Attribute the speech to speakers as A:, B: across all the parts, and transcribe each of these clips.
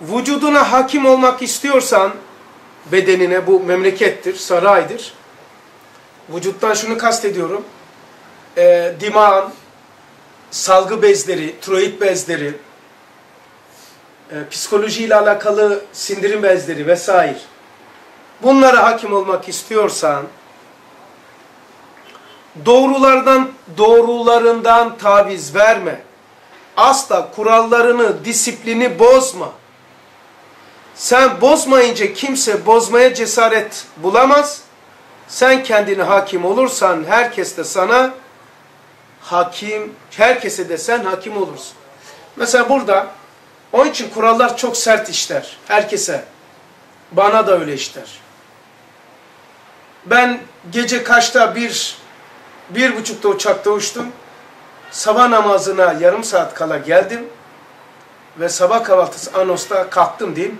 A: vücuduna hakim olmak istiyorsan, bedenine bu memlekettir, saraydır. Vücuttan şunu kastediyorum. E, dimağın, salgı bezleri, tiroid bezleri, e, psikolojiyle alakalı sindirim bezleri vesaire. Bunlara hakim olmak istiyorsan, doğrulardan doğrularından taviz verme. Asla kurallarını, disiplini bozma. Sen bozmayınca kimse bozmaya cesaret bulamaz. Sen kendine hakim olursan herkes de sana hakim, herkese de sen hakim olursun. Mesela burada onun için kurallar çok sert işler. Herkese. Bana da öyle işler. Ben gece kaçta bir, bir buçukta uçakta uçtum. Sabah namazına yarım saat kala geldim. Ve sabah kahvaltısı Anos'ta kalktım diyeyim.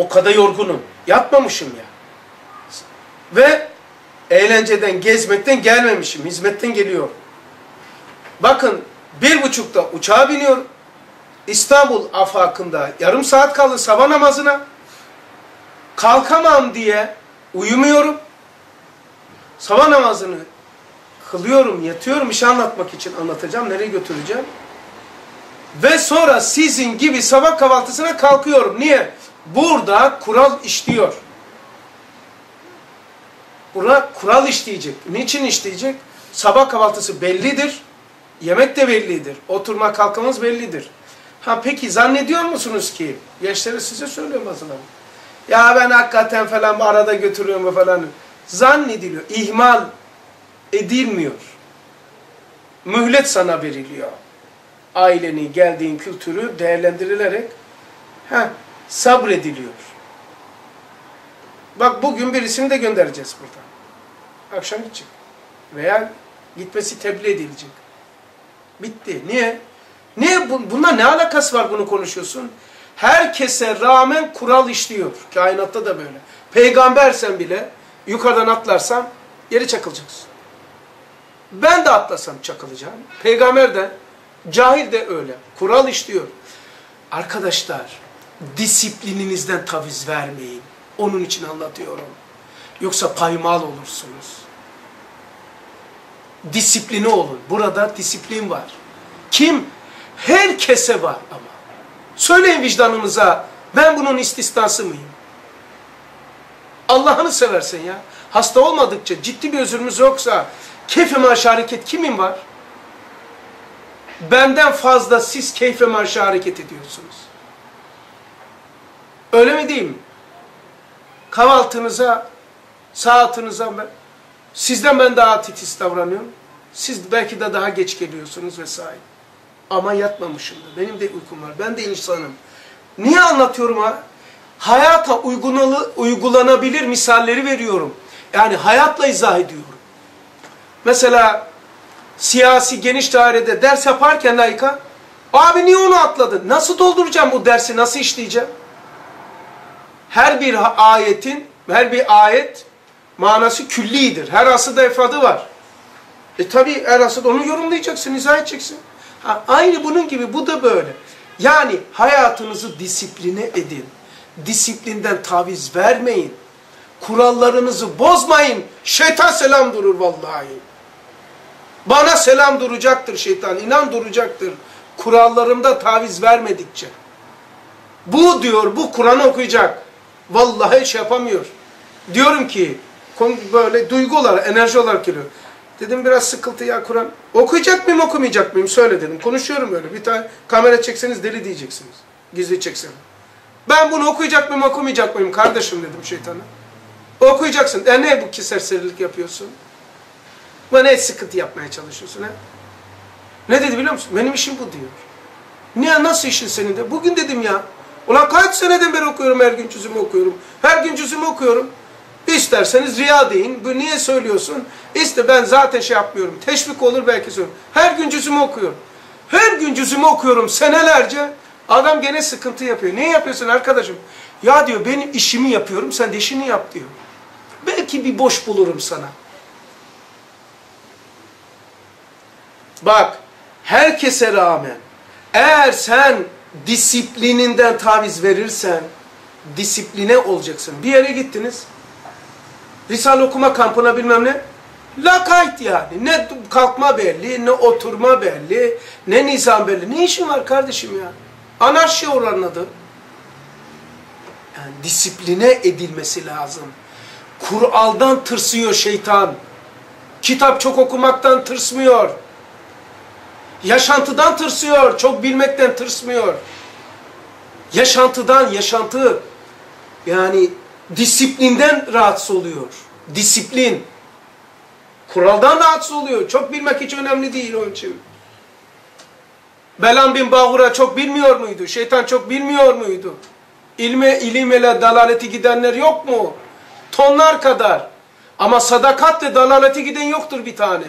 A: O kadar yorgunum. Yatmamışım ya. Ve eğlenceden, gezmekten gelmemişim. Hizmetten geliyor. Bakın bir buçukta uçağa biniyorum. İstanbul afakında yarım saat kaldı sabah namazına. Kalkamam diye uyumuyorum. Sabah namazını kılıyorum, yatıyorum, işi anlatmak için anlatacağım, nereye götüreceğim. Ve sonra sizin gibi sabah kahvaltısına kalkıyorum. Niye? Burada kural işliyor. Burada kural işleyecek. Niçin işleyecek? Sabah kahvaltısı bellidir. Yemek de bellidir. Oturma kalkmamız bellidir. Ha peki zannediyor musunuz ki? Gençleri size söylüyorum mesela. Ya ben hakikaten falan arada götürüyorum falan. Zannediliyor. İhmal edilmiyor. Mühlet sana veriliyor. Aileni, geldiğin kültürü değerlendirilerek ha, sabrediliyor. Bak bugün birisini de göndereceğiz burada. Akşam gidecek. Veya gitmesi tebliğ edilecek. Bitti. Niye? Niye? Bununla ne alakası var bunu konuşuyorsun? Herkese rağmen kural işliyor. Kainatta da böyle. Peygambersen bile yukarıdan atlarsan yeri çakılacaksın. Ben de atlasam çakılacağım. Peygamber de, cahil de öyle. Kural işliyor. Arkadaşlar, disiplininizden taviz vermeyin. Onun için anlatıyorum. Yoksa paymal olursunuz. Disiplini olun. Burada disiplin var. Kim? Herkese var ama. Söyleyin vicdanınıza, ben bunun istisnası mıyım? Allah'ını seversen ya. Hasta olmadıkça, ciddi bir özürümüz yoksa, keyfe marşı hareket kimin var? Benden fazla siz keyfe marşı hareket ediyorsunuz. Öyle mi değil mi? Kahvaltınıza, saatinize sizden ben daha titiz davranıyorum. Siz belki de daha geç geliyorsunuz vesaire. Ama yatmamışım da. Benim de uykum var. Ben de insanım. Niye anlatıyorum ha? Hayata uygulalı, uygulanabilir misalleri veriyorum. Yani hayatla izah ediyorum. Mesela siyasi geniş dairede ders yaparken layıka, abi niye onu atladın? Nasıl dolduracağım bu dersi, nasıl işleyeceğim? Her bir ayetin, her bir ayet manası küllidir. Her asıda efradı var. E tabi her asıda onu yorumlayacaksın, izah edeceksin. Ha, aynı bunun gibi bu da böyle. Yani hayatınızı disipline edin. Disiplinden taviz vermeyin. Kurallarınızı bozmayın. Şeytan selam durur vallahi. Bana selam duracaktır şeytan. inan duracaktır. Kurallarımda taviz vermedikçe. Bu diyor, bu Kur'an okuyacak. Vallahi şey yapamıyor. Diyorum ki, böyle duygu olarak, enerji olarak geliyor. Dedim biraz sıkıntı ya Kur'an. Okuyacak mıyım okumayacak mıyım? Söyle dedim. Konuşuyorum öyle. Bir tane kamera çekseniz deli diyeceksiniz. Gizli çekseniz. Ben bunu okuyacak mıyım okumayacak mıyım kardeşim dedim şeytana. Okuyacaksın. E ne bu ki serserilik yapıyorsun? Bana ne sıkıntı yapmaya çalışıyorsun ha? Ne dedi biliyor musun? Benim işim bu diyor. Niye nasıl işin senin de? Bugün dedim ya. Ulan kaç seneden beri okuyorum her gün cüzümü okuyorum. Her gün cüzümü okuyorum. İsterseniz riya deyin. Bu niye söylüyorsun? İşte ben zaten şey yapmıyorum. Teşvik olur belki söylüyorum. Her gün cüzümü okuyorum. Her gün cüzümü okuyorum senelerce. Adam gene sıkıntı yapıyor. Ne yapıyorsun arkadaşım? Ya diyor benim işimi yapıyorum sen de işini yap diyor. Belki bir boş bulurum sana. Bak herkese rağmen eğer sen disiplininden taviz verirsen, disipline olacaksın. Bir yere gittiniz, Risale okuma kampına bilmem ne, lakayt yani. Ne kalkma belli, ne oturma belli, ne nizam belli. Ne işin var kardeşim ya? Anarşi oranın adı. Yani disipline edilmesi lazım. Kur'aldan tırsıyor şeytan. Kitap çok okumaktan tırsmıyor. Yaşantıdan tırsıyor, çok bilmekten tırsmıyor. Yaşantıdan, yaşantı yani disiplinden rahatsız oluyor. Disiplin. Kuraldan rahatsız oluyor. Çok bilmek hiç önemli değil onun için. Belam bin Bahura çok bilmiyor muydu? Şeytan çok bilmiyor muydu? İlme, ilim ile dalaleti gidenler yok mu? Tonlar kadar. Ama sadakatle dalaleti giden yoktur bir tane.